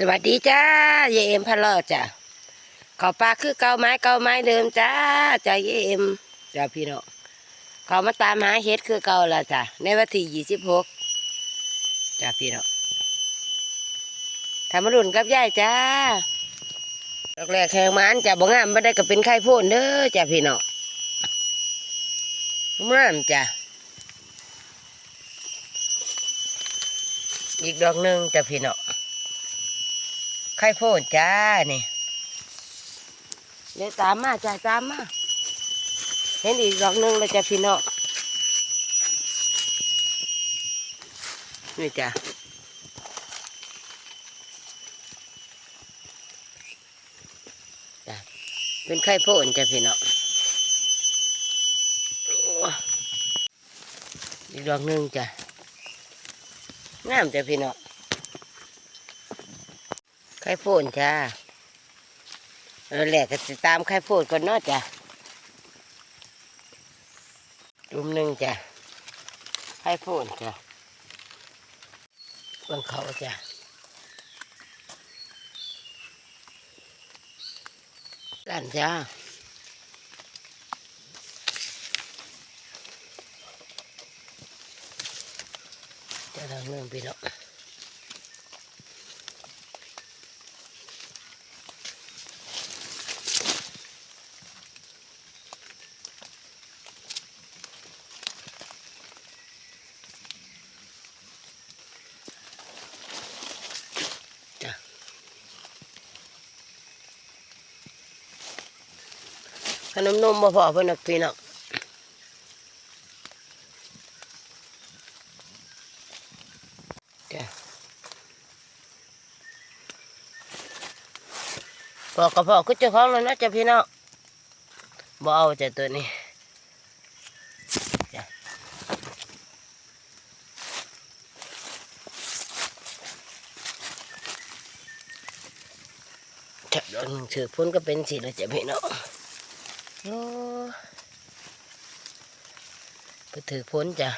สวัสดีจ้าเยเอ็มพะลอจ้ะขอปลาคือเกาไม้เกาไม้เดิมจ้าจ้าเยเอ็มจ้าพี่น้องขามาตามหาเฮ็ดคือเกาละจ้ะในวันที่ยี่สิบหกจ้าพี่น้องทำมารุ่นกับยายจ้าดอกแรกแข่งมันจ้ะบ่งามไม่ได้ก็เป็นไข่พ่นเด้อจ้าพี่น้องงามจ้ะอีกดอกหนึ่งจ้าพี่น้อง ไข่โพดจ้านี่เดี๋ยวตามมาจ้าตามมาเห็นอีกดอกหนึงแล้วจ้ะพี่น้องนี่จ้ะจ้ะเป็นไข่โพดจ้ะพี่น้องอีกดอกหนึงจ้ะงามจ้ะพี่น้อง ข่โพนจ้าเออแหลกก็ติดตามไข่โพนก่อนเนาะจ้ะจุ่มหนึ่งจ้ะไข่โพนจ้ะบางเขาจ้ะด้านจ้าจะทำเรื่องพี่น้องจ้ นมนมมาพอเพื่อนนักพี่น้องจ้ะพอกระเพาะก็เจะของแล้วนะจ้ะพี่น้องบ่เอาจ้ะตัวนี้จ้ะจับดอกหนึ่งถือพ้นก็เป็นสีแล้วจ้ะพี่น้อง โอ้ไปถือพ้นจ้ะ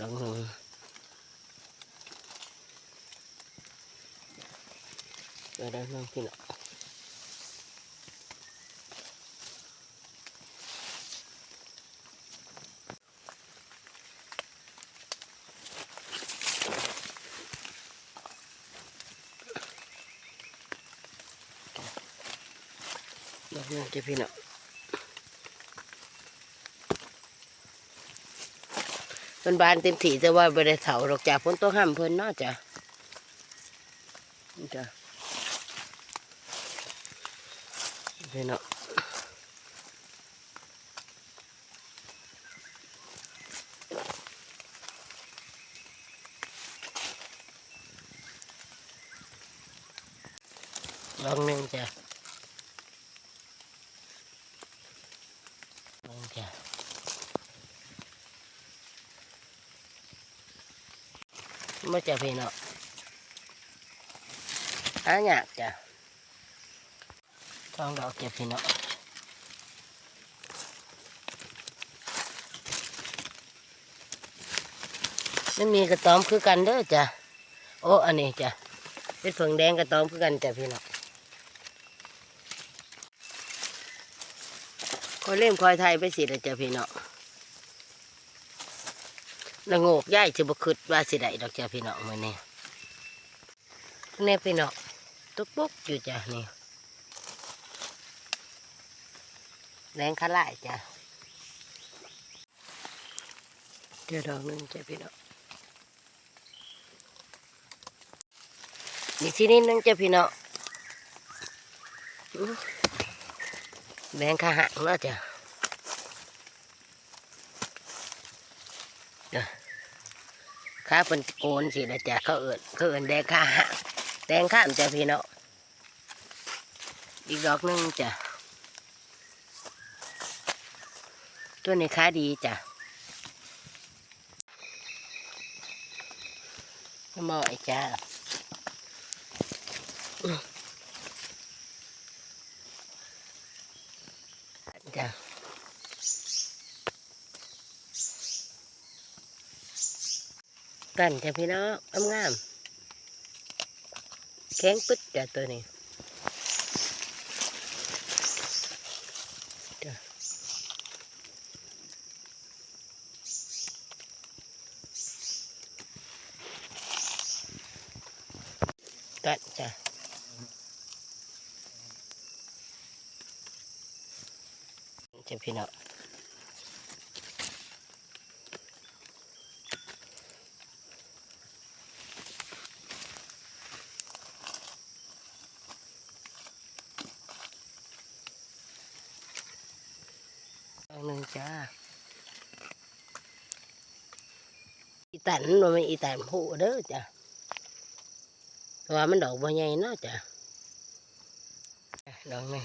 ดองหนึ่งเดี๋ยวดอกหนึ่งพี่น้องดอกหนึ่ง จ้ะพี่น้องมันบานเต็มที่แต่ว่าไม่ได้เถาดอกจากพ้นตัวห้ามเพิ่นเนาะจ้ะจ้ะพี่น้องลองหนึ่งจ้ะลองจ้ะ ไมาจ้ะพี่น้องหาหยากจ้ะทองดอกจ้ะพี่น้องไม่มีกระตอมคือกันเด้อจ้ะโอ้อันนี้จ้ะเป็นผงแดงกระตอมคือกันจ้ะพี่น้องคอยเล่มคอยไทยไปสิละจ้ะพี่น้อง ละโงกย่ายจะบคืดว่าสิได้ดอกจ้ะพี่น้องมือนี้นี่พี่น้องตุ๊กปุ๊กอยู่จ้ะนี่แรงขาลายจ้ะเดี๋ยวดอกหนึงจ้ะพี่น้องนี่ที่นี่นึงจ้ะพี่น้องแรงขาหักแล้วจ้ะเด้อ ขาเป็นโกนสินะจ๊ะเขาเอิญเขาเอิญแดงขาแดงข้ามจ้ะพี่น้องอีกดอกหนึงจ้ะตัวนี้ขาดีจ้ะน้ำมอยจ้ะอื้อจ้ะ กันจ้ะพี่น้องงามๆแข็งปึ๊ดจ้ะตัวนี้จ้ะกันจ้ะจ้ะพี่น้อง อันหนึ่ง จ้าอีแตนมันไม่อีแตนผู้เด้อจ้ะเพราะว่ามันดอกบัวใหญ่เนาะจ้ะดอกนึง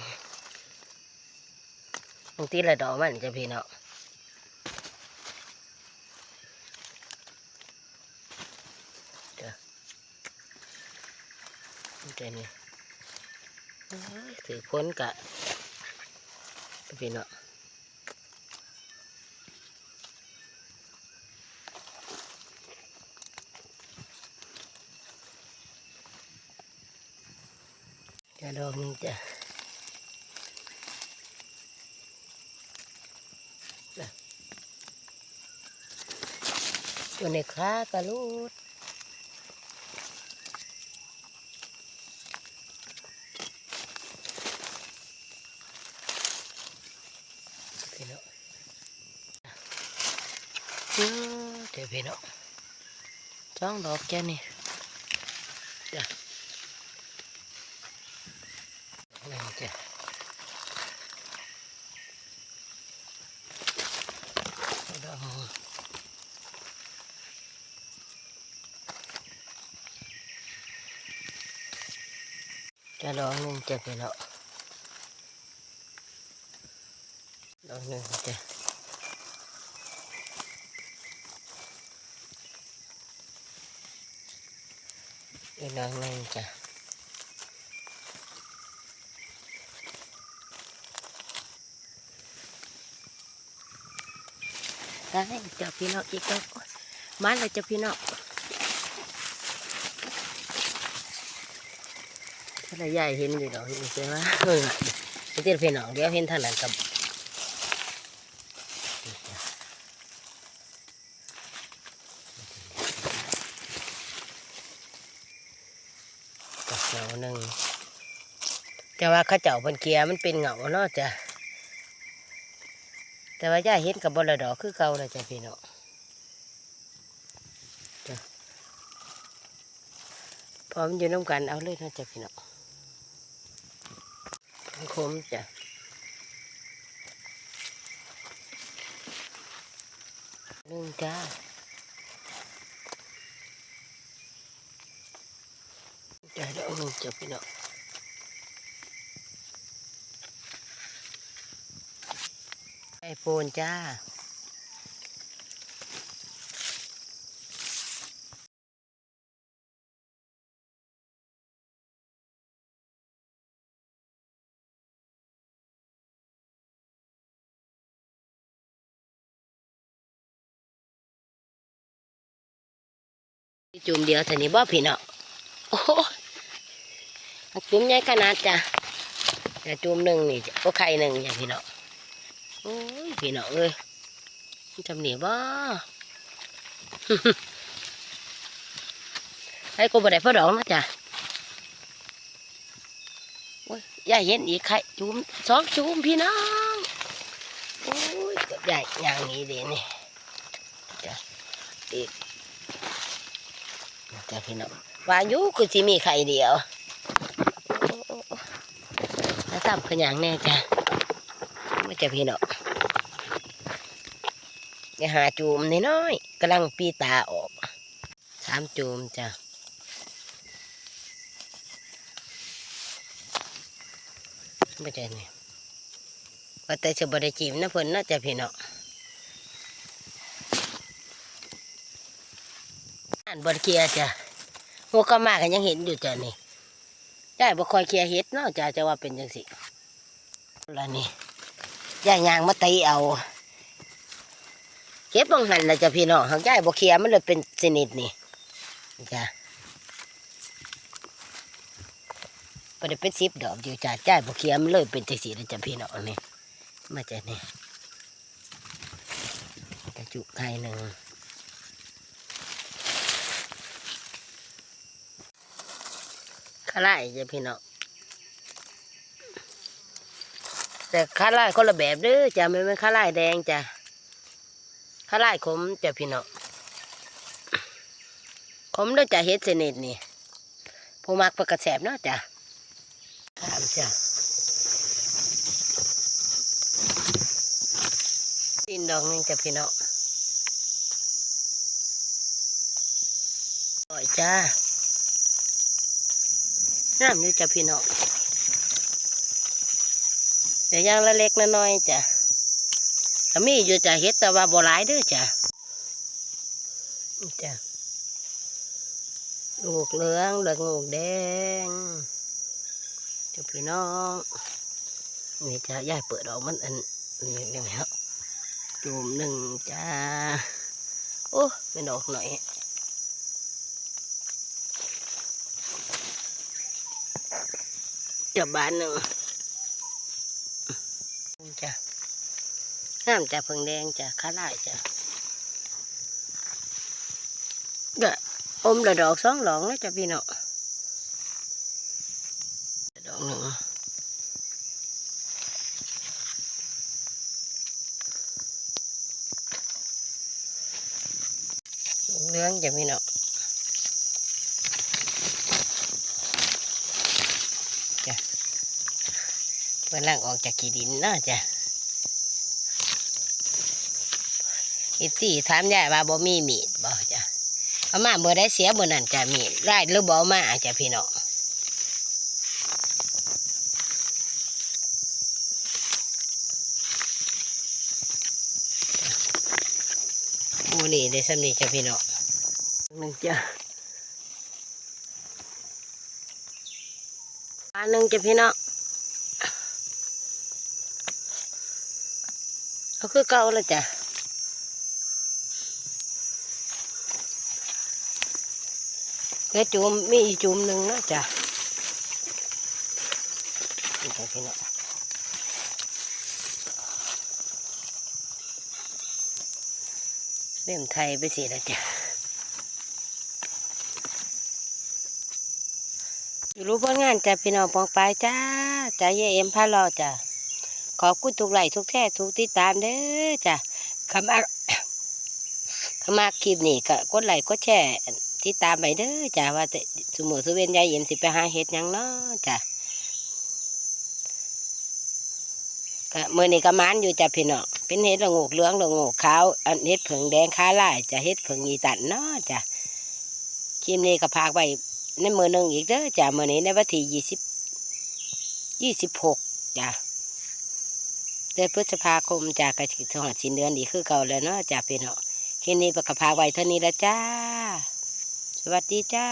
บางทีละดอกมันจะพี่เนาะจ้ะนี่จ้ะนี่ถือพ้นกะพี่เนาะ จะดอกหนึงจ้ะน่ะอยู่ในครากระลูดพี่น้องอืมเดี๋ยวพี่น้องจ้องดอกแค่นี้จ้ะนั่นจ้ะดกจะดอกหนึ่งจะ ไปแล้วดอกหนึ่งจ้ะอีกดอกหนึ่งจ้ะ ได้เจ้าพี่น้องอีกแล้วมาแล้วเจ้าพี่น้องถ้าเราใหญ่เห็นอยู่ดอกนี่ใช่ไหมเออไอเจ้าพี่น้องเดี๋ยวเห็นทางนั้นกับกับเงาหนึ่งแต่ว่าข้าเจ้าบนเกียร์มันเป็นเหงาเนาะจ้ะ แต่ว่าย่าเห็นกับบลดอกคือเก่าเลยจ้ะพี่น้องพร้อมนอยู่น้ำกันเอาเลยนะจ้ะพี่น้องคมจ้ะหนึ่งจ้าจ้ะเดี๋ยวหนึ่งจ้ะพี่น้อง ไอโฟนจ้าจุ่มเดียวเท่านี้บ่พี่เนาะโอ้โหจุ่มใหญ่ขนาดจ้ะแต่จุ่มหนึ่งนี่ก็ไข่หนึ่งจ้ะพี่เนาะโอ้ พี่เนาะเอ้ยมันทำเหนียบ่ให้กูบ่ได้พ่อดอกนะจ้ะโอ้ยยายเห็นอีกไข่จุ่มสองจุ่มพี่น้องโอ้ยกับใหญ่อย่างนี้เดีนี่จ้ะอีกจ้าพี่น้องวายุคือสิมีไข่เดียวแล้วทำขยังแน่จ้ะไม่จ้าพี่น้อง อย่าหาจูมน้อยๆกำลังปีตาออกสามจูมจ้ะไม่ใช่เนี่ยว่าแต่จะบริจีมนะเพิ่นเนาจะพี่น้องอ่านบนเคียจ้ะหัวก็มากันยังเห็นอยู่จ้ะนี่ได้บ่คอยเคลียเห็ดเนาะจ้ะจะว่าเป็นจังสิละนี่ย่ายางมาตีเอา เก็บบังหันละจ้ะพี่น้องหางย่ายบ่เคียมันเลยเป็นสนิทนี่จ้ะพอได้เป็นสิบดอกอยู่จ้ะจ่ายบ่เขียมนเลยเป็นจังสีแล้วจ้ะพี่น้องนี่มาจ้ะนี่กระจุกไข่หนึ่งข้าไล่จ้ะพี่น้องแต่ข้าไล่คนละแบบเด้อจ้ะไม่เป็นข้าไล่แดงจ้ะ ข้าไล่ขมจ้ะพี่น้องผมเด้อจะเฮ็ดเสนิทนี่ผู้มักประกระแสบเนาะจ้ะตามจ้ะดินดอกหนึงจ้ะพี่น้องปล่อยจ้าน้ำอยู่จ้ะพี่น้องเดี๋ยวย่างละเล็กละน้อยจ้ะ ก็มีอยู่จ้ะเฮ็ดแต่ว่าบ่หลายเด้อจ้ะจ้ะลูกเหลืองเหลืองลูกแดงจ้าพี่น้องนี่จะยายเปิดออกมันอันนี้เรียกไงครับจุ่มหนึ่งจ้าโอ้เป็นดอกหน่อยจะบานหนึ่งจ้ะ น้ำจะเพิ่งแดงจ้ะข้าไล่จ้ะเด้ออมละดอกสองหลองแล้วจ้ะพี่เนาะดอกหนึ่งเลื้องจ้ะพี่เนาะจ้ะเมื่อล่างออกจากกีดินนาะจ้ะ อีสี่ถามยายว่าบ่มีมีดบ่จ้ะเอามาเมื่อได้เสียเมื่อนั้นจะมีไล่หรือบ่เอามาจะพี่น้องโอ้นี่ได้สำนีจะพี่น้องหนึ่งจ้ะปลาหนึ่งจะพี่น้องเอาคือเก่าแล้วจ้ะ เฮ็ดจุ่มมีอีจุ่มหนึ่งนะจ้ะนี่จ้ะพี่น้องเริ่มไทยไปสิแล้วจ้ะอยู่รู้ผลงานจ้ะพี่น้องปองไปายจ้าจ้าเยเอ็มพาลอจ้ะขอบคุณทุกไหลค์ทุกแท้ทุกติดตามเด้อจ้ะคำอักขมากคลิปนี้ก็กดไหลค์กดแชร์ ติดตามไปเด้อจ้ะว่าแต่สมุสุเวนยายเย็นสิไปหาเห็ดยังเนาะจ้ะก็มื่อนี้ก็มันอยู่จ้ะพี่น้องเป็นเห็ดละโงกเหลืองละโงกขาวอันเห็ดผงแดงขาลายจะเห็ดผงอีตันเนาะจ้ะคลิปนี้ก็พากไปในมือหนึ่งอีกเด้อจ้ะมื่อนี้ในวันที่ยี่สิบยี่สิบหกจ้ะเดือนพฤษภาคมจ้ะกระถิ่นหอดสินเดือนอีกคือเก่าแล้วเนาะจ้ะพี่น้องคลิปนี้ประกาศพากไว้เท่านี้ละจ้า วัสดีจ้า